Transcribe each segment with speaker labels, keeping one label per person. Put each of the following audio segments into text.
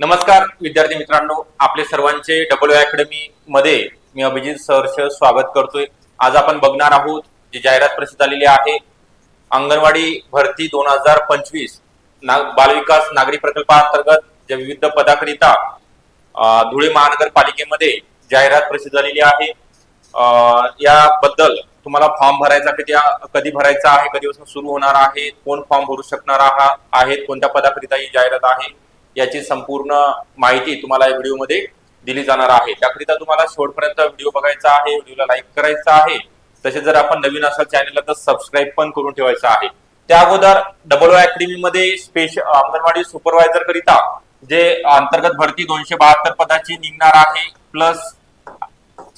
Speaker 1: नमस्कार विद्यार्थी मित्रांनो. आपले सर्वांचे डबल अकॅडमी मध्ये मी अभिजित सहर्ष स्वागत करतोय. आज आपण बघणार आहोत जी जाहिरात प्रसिद्ध झालेली आहे अंगणवाडी भरती दोन हजार पंचवीस ना बालविकास नागरी प्रकल्पाअंतर्गत ज्या विविध पदाकरिता धुळे महानगरपालिकेमध्ये जाहिरात प्रसिद्ध झालेली आहे. याबद्दल तुम्हाला फॉर्म भरायचा कधी कधी भरायचा आहे कधीपासून सुरू होणार आहे कोण फॉर्म भरू शकणार आहा- आहेत कोणत्या पदाकरिता ही जाहिरात आहे याची संपूर्ण माहिती तुम्हाला या व्हिडिओमध्ये दिली जाणार आहे. त्याकरिता तुम्हाला शेवटपर्यंत व्हिडिओ बघायचा आहे व्हिडिओला लाईक करायचा आहे. तसेच जर आपण नवीन असाल चॅनलला तर सबस्क्राईब पण करून ठेवायचं आहे. त्या अगोदर डबल अकॅडमी मध्ये स्पेशल अंगणवाडी सुपरवायझर करिता जे अंतर्गत भरती दोनशे बहात्तर पदाची निघणार आहे प्लस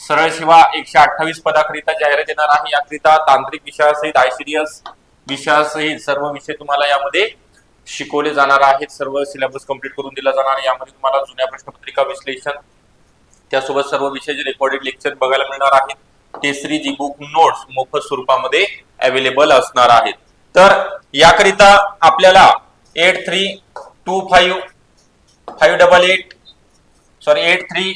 Speaker 1: सरळ सेवा एकशे अठ्ठावीस पदाकरिता जाहिरात येणार आहे. याकरिता तांत्रिक विषयासहित आयसीडीएस विषयासहित सर्व विषय तुम्हाला यामध्ये शिकवले जाणार आहेत सर्व सिलेबस कंप्लीट करून दिला जाणार यामध्ये तुम्हाला जुन्या प्रश्नपत्रिका विश्लेषण त्यासोबत सर्व विषयाचे रेकॉर्डेड लेक्चर बघायला मिळणार आहेत ते श्री जी बुक नोट्स मोफत स्वरूपामध्ये अवेलेबल असणार आहेत. तर याकरिता आपल्याला eight three two five five double eight sorry eight three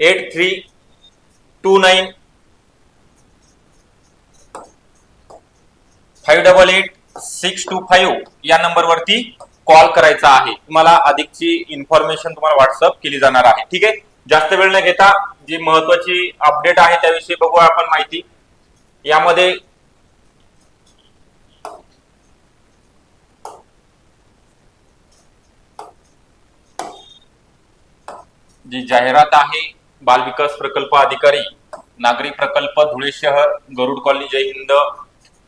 Speaker 1: eight three two nine five double eight six two five या नंबरवरती कॉल करायचा आहे. तुम्हाला अधिकची इन्फॉर्मेशन तुम्हाला व्हॉट्सअप केली जाणार आहे. ठीक आहे? जास्त वेळ न घेता जी महत्वाची अपडेट आहे त्याविषयी बघू आपण माहिती. यामध्ये जी जाहिरात आहे बाल विकास प्रकल्प अधिकारी नागरी प्रकल्प धुळे शहर गरुड कॉलनी जय हिंद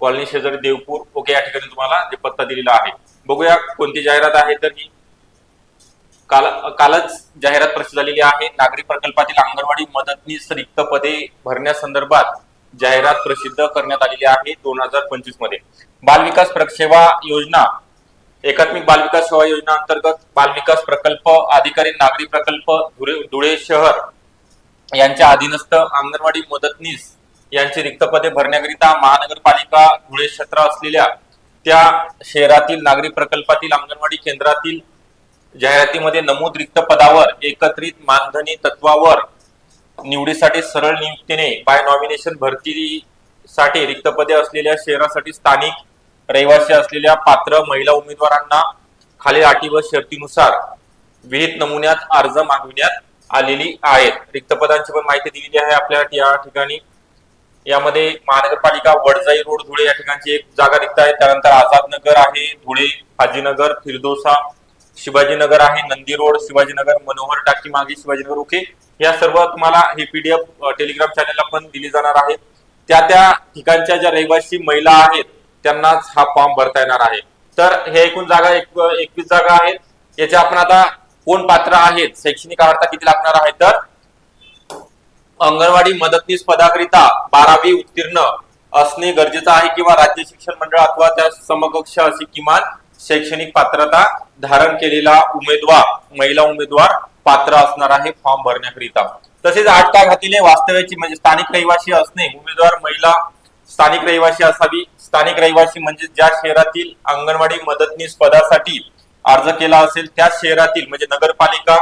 Speaker 1: कॉलनी शेजारी देवपूर ओके या ठिकाणी तुम्हाला जे पत्ता दिलेला आहे. बघूया कोणती जाहिरात आहे तर ही. काल कालच जाहिरात प्रसिद्ध झालेली आहे. नागरी प्रकल्पातील अंगणवाडी मदतनीस रिक्त पदे भरण्यासंदर्भात जाहिरात प्रसिद्ध करण्यात आलेली आहे दोन हजार पंचवीसमध्ये. बाल विकास सेवा योजना एकात्मिक बाल विकास सेवा योजना अंतर्गत बाल विकास प्रकल्प अधिकारी नागरी प्रकल्प धुळे धुळे शहर यांच्या अधीनस्थ अंगणवाडी मदतनीस यांची रिक्त पदे भरण्याकरिता महानगरपालिका धुळे क्षेत्र असलेल्या त्या शहरातील नागरी प्रकल्पातील अंगणवाडी केंद्रातील जाहिरातीमध्ये नमूद रिक्त पदावर एकत्रित मानधनी तत्वावर निवडीसाठी सरळ नियुक्तीने बाय नॉमिनेशन भरतीसाठी रिक्त पदे असलेल्या शहरासाठी स्थानिक रहिवासी असलेल्या पात्र महिला उमेदवारांना खालील अटी व शर्तीनुसार विहित नमुन्यात अर्ज मागविण्यात आलेली आहेत. रिक्त पदांची पण माहिती दिलेली आहे आपल्या या ठिकाणी. यामध्ये महानगरपालिका वडजाई रोड धुळे या ठिकाणची एक जागा रिक्त आहे. त्यानंतर आझाद नगर आहे धुळे हाजीनगर फिरदोसा शिवाजीनगर आहे नंदी रोड शिवाजीनगर मनोहर टाकी मागे शिवाजीनगर ओके. या सर्व तुम्हाला हे पीडीएफ टेलिग्राम चॅनलला पण दिली जाणार आहे. त्या त्या ठिकाणच्या ज्या रहिवासी महिला आहेत त्यांनाच हा फॉर्म भरता येणार आहे. तर हे एकूण जागा एकवीस जागा आहेत. याच्या आपण आता कोण पात्र आहेत? शैक्षणिक अर्हता किती लागणार आहे? तर अंगणवाडी मदतनीस पदाकरिता बारावी उत्तीर्ण असणे गरजेचं आहे किंवा राज्य शिक्षण मंडळ अथवा त्या समकक्ष अशी किमान शैक्षणिक पात्रता धारण केलेला उमेदवार महिला उमेदवार पात्र असणार आहे फॉर्म भरण्याकरिता. तसेच आठ का घातीले वास्तव्याची म्हणजे स्थानिक रहिवासी असणे उमेदवार महिला स्थानिक रहिवासी असावी. स्थानिक रहिवासी म्हणजे ज्या शहरातील अंगणवाडी मदतनीस पदासाठी अर्ज केला असेल त्या शहरातील म्हणजे नगरपालिका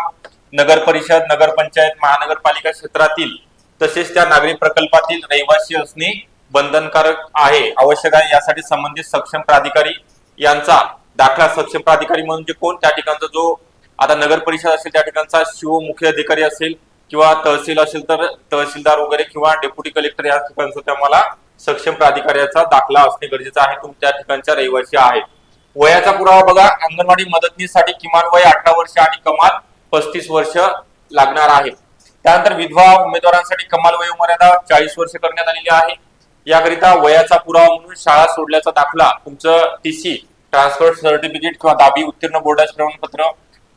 Speaker 1: नगर परिषद नगरपंचायत महानगरपालिका क्षेत्रातील तसेच त्या नागरी प्रकल्पातील रहिवासी असणे बंधनकारक आहे आवश्यक आहे. यासाठी संबंधित सक्षम प्राधिकारी यांचा दाखला सक्षम प्राधिकारी म्हणजे कोण त्या ठिकाणचा जो आता नगर परिषद असेल त्या ठिकाणचा शिव मुख्य अधिकारी असेल किंवा तहसील असेल तर तहसीलदार वगैरे किंवा डेप्युटी कलेक्टर या ठिकाणचा तुम्हाला सक्षम प्राधिकाऱ्याचा दाखला असणे गरजेचं आहे. तुम्ही त्या ठिकाणच्या रहिवासी आहेत. वयाचा पुरावा बघा. अंगणवाडी मदतनीसाठी किमान वय अठरा वर्ष आणि कमाल पस्तीस वर्ष लागणार आहे. त्यानंतर विधवा उमेदवारांसाठी कमाल वयोमर्यादा चाळीस वर्ष करण्यात आलेली आहे. याकरिता वयाचा पुरावा म्हणून शाळा सोडल्याचा दाखला तुमचं टीसी ट्रान्सफर सर्टिफिकेट किंवा दाबी उत्तीर्ण बोर्डाचे प्रमाणपत्र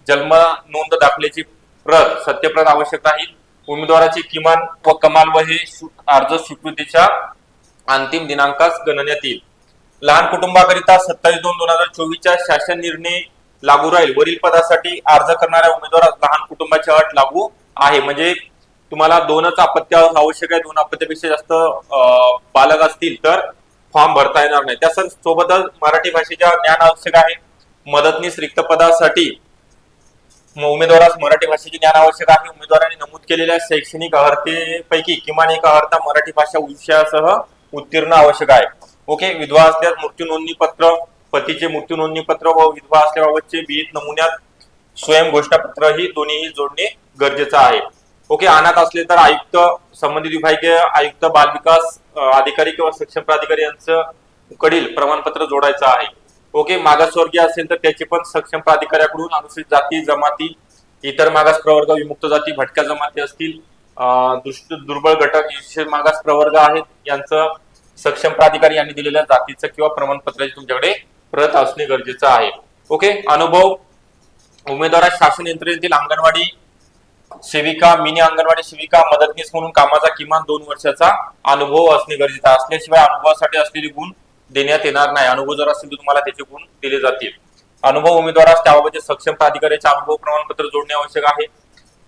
Speaker 1: जन्म नोंद दाखल्याची प्रत सत्यप्रत आवश्यक राहील उमेदवाराची किमान व कमाल व हे अर्ज स्वीकृतीच्या अंतिम दिनांकास गणण्यात येईल. लहान कुटुंबाकरिता सत्तावीस दोन दोन हजार चोवीसच्या शासन निर्णय लागू राहील. वरील पदासाठी अर्ज करणाऱ्या उमेदवारास लहान कुटुंबाची अट लागू आहे. म्हणजे तुम्हाला दोनच अपत्य आवश्यक आहे. दोन अपत्यापेक्षा जास्त बालक असतील तर फॉर्म भरता येणार नाही. त्या सोबतच मराठी भाषेच्या ज्ञान आवश्यक आहे. मदतनीस रिक्त पदासाठी उमेदवारास मराठी भाषेचे ज्ञान आवश्यक आहे. उमेदवारांनी नमूद केलेल्या शैक्षणिक अर्हतेपैकी किमान एक अर्हता मराठी भाषा विषयासह उत्तीर्ण आवश्यक आहे. ओके विधवा असल्यास मृत्यू नोंदणी पत्र पतीचे मृत्यू नोंदणी पत्र व विधवा असल्याबाबतचे विहित नमुन्यात स्वयं घोषणापत्र ही दोन्ही जोडणे गरजेचं आहे. ओके अनाथ असले तर आयुक्त संबंधित विभागीय आयुक्त बालविकास अधिकारी किंवा सक्षम प्राधिकारी यांचं कडील प्रमाणपत्र जोडायचं आहे. ओके मागासवर्गीय असेल तर त्याचे पण सक्षम प्राधिकाऱ्याकडून अनुसूचित जाती जमाती इतर मागास प्रवर्ग विमुक्त जाती भटक्या जमाती असतील दुर्बळ घटक विशेष मागास प्रवर्ग आहेत यांचं सक्षम प्राधिकारी यांनी दिलेल्या जातीचं किंवा प्रमाणपत्राची तुमच्याकडे प्रत असणे गरजेचं आहे. ओके अनुभव उमेदवारा शासन यंत्रणेतील अंगणवाडी सेविका मिनी अंगणवाडी सेविका मदतनीस म्हणून कामाचा किमान दोन वर्षाचा अनुभव असणे गरजेचं असल्याशिवाय अनुभवासाठी असलेले गुण देण्यात येणार नाही. अनुभव जर असेल तर तुम्हाला त्याचे गुण दिले जातील. अनुभव उमेदवारास त्याबाबतचे सक्षम प्राधिकाऱ्याचे अनुभव प्रमाणपत्र जोडणे आवश्यक आहे.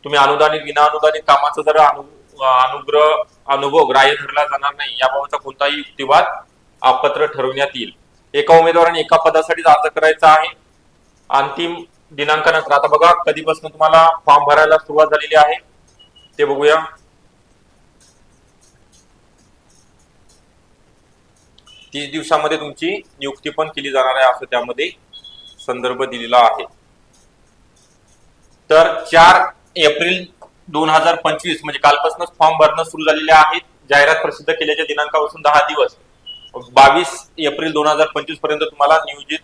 Speaker 1: तुम्ही अनुदानित विना अनुदानित कामाचा जर अनु- अनुग्रह अनुभव ग्राह्य धरला जाणार नाही. याबाबतचा कोणताही युक्तिवाद आपत्र ठरवण्यात येईल. एका उमेदवाराने एका पदासाठीच अर्ज करायचा आहे. अंतिम दिनांकानंतर आता बघा कधीपासून तुम्हाला फॉर्म भरायला सुरुवात झालेली आहे? ते बघूया. तीस दिवसामध्ये तुमची नियुक्ती पण केली जाणार आहे असं त्यामध्ये संदर्भ दिलेला आहे. तर चार एप्रिल दोन हजार पंचवीस म्हणजे कालपासूनच फॉर्म भरणं सुरू झालेले आहेत. जाहिरात प्रसिद्ध केल्याच्या दिनांकापासून दहा दिवस. बावीस एप्रिल दोन हजार पंचवीसपर्यंत तुम्हाला नियोजित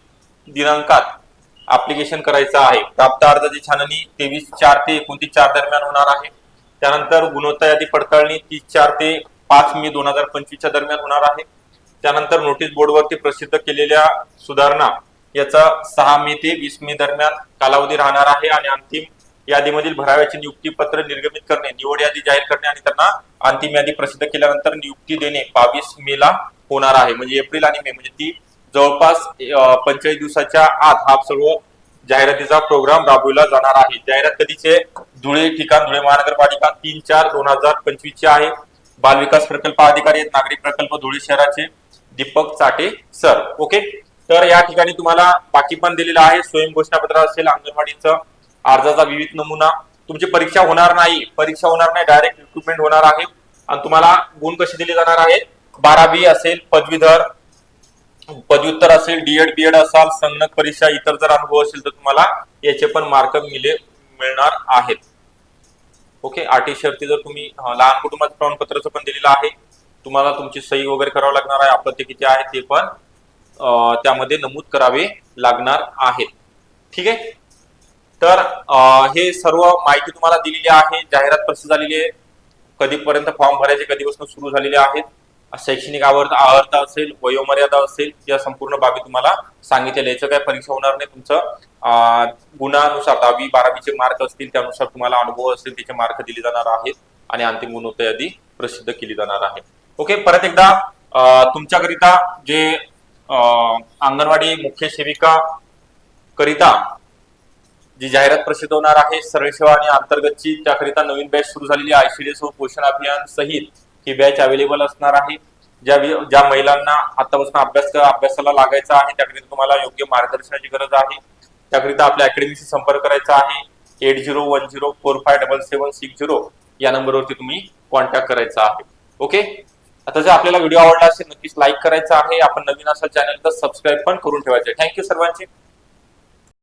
Speaker 1: दिनांकात अप्लिकेशन करायचं आहे. प्राप्त अर्जाची छाननी तेवीस चार ते एकोणतीस चार दरम्यान होणार आहे. त्यानंतर गुणवत्ता यादी पडताळणी तीस चार ते पाच मे दोन हजार पंचवीसच्या दरम्यान होणार आहे. त्यानंतर नोटीस बोर्डवरती प्रसिद्ध केलेल्या सुधारणा याचा सहा मे ते वीस मे दरम्यान कालावधी राहणार आहे आणि अंतिम यादीमधील भराव्याचे नियुक्ती पत्र निर्गमित करणे निवड यादी जाहीर करणे आणि त्यांना अंतिम यादी प्रसिद्ध केल्यानंतर नियुक्ती देणे बावीस मे ला होणार आहे. म्हणजे एप्रिल आणि मे म्हणजे ती जवळपास पंचेचाळीस दिवसाच्या आत हा सर्व जाहिरातीचा प्रोग्राम राबविला जाणार आहे. जाहिरात कधीचे? धुळे ठिकाण धुळे महानगरपालिका तीन चार दोन हजार पंचवीस चे आहे. बालविकास प्रकल्प अधिकारी आहेत नागरिक प्रकल्प धुळे शहराचे दीपक चाटे सर. ओके? तर या ठिकाणी तुम्हाला बाकी पण दिलेलं आहे. स्वयं घोषणापत्र असेल अंगणवाडीचं अर्जाचा विविध नमुना तुमची परीक्षा होणार नाही. परीक्षा होणार नाही डायरेक्ट रिक्रुटमेंट होणार आहे. आणि तुम्हाला गुण कसे दिले जाणार आहेत? बारावी असेल पदवीधर पदव्युत्तर असेल डीएड बीएड असाल संगणक परीक्षा इतर जर अनुभव असेल तर तुम्हाला याचे पण मार्क मिले मिळणार आहेत. ओके अटी शर्ती जर तुम्ही लहान कुटुंबाचं प्रमाणपत्राचं पण दिलेलं आहे तुम्हाला तुमची सही वगैरे करावं लागणार आहे. आपत्ती किती आहे ते पण त्यामध्ये नमूद करावे लागणार आहेत. ठीक आहे? तर हे सर्व माहिती तुम्हाला दिलेली आहे जाहिरात प्रसिद्ध झालेली आहे. कधीपर्यंत फॉर्म भरायचे कधीपासून सुरू झालेले आहेत शैक्षणिक आवर्त अर्हता असेल वयोमर्यादा असेल या संपूर्ण बाबी तुम्हाला सांगितलेल्या याचं काय परीक्षा होणार नाही तुमचं. गुणानुसार दहावी बारावीचे मार्क असतील त्यानुसार तुम्हाला अनुभव असतील त्याचे मार्क दिले जाणार आहेत आणि अंतिम गुणवत्ता यादी प्रसिद्ध केली जाणार आहे. ओके परत एकदा तुमच्याकरिता जे अंगणवाडी मुख्य सेविका करिता जी जाहिरात प्रसिद्ध होणार आहे सरळ सेवा आणि अंतर्गतची त्याकरिता नवीन बॅच सुरू झालेली आहे आयसीडीएस व पोषण अभियान सहित ही बॅच अवेलेबल असणार आहे. ज्या ज्या महिलांना आतापासून अभ्यास अभ्यासाला लागायचा आहे त्याकरिता तुम्हाला योग्य मार्गदर्शनाची गरज आहे. त्याकरिता आपल्या अकॅडमीशी संपर्क करायचा आहे. Eight zero one zero four five double seven six zero या नंबरवरती तुम्ही कॉन्टॅक्ट करायचा आहे. ओके आता जर आपल्याला व्हिडिओ आवडला असेल नक्कीच लाईक करायचा आहे. आपण नवीन असाल चॅनल तर सबस्क्राईब पण करून ठेवायचे थँक्यू सर्वांचे.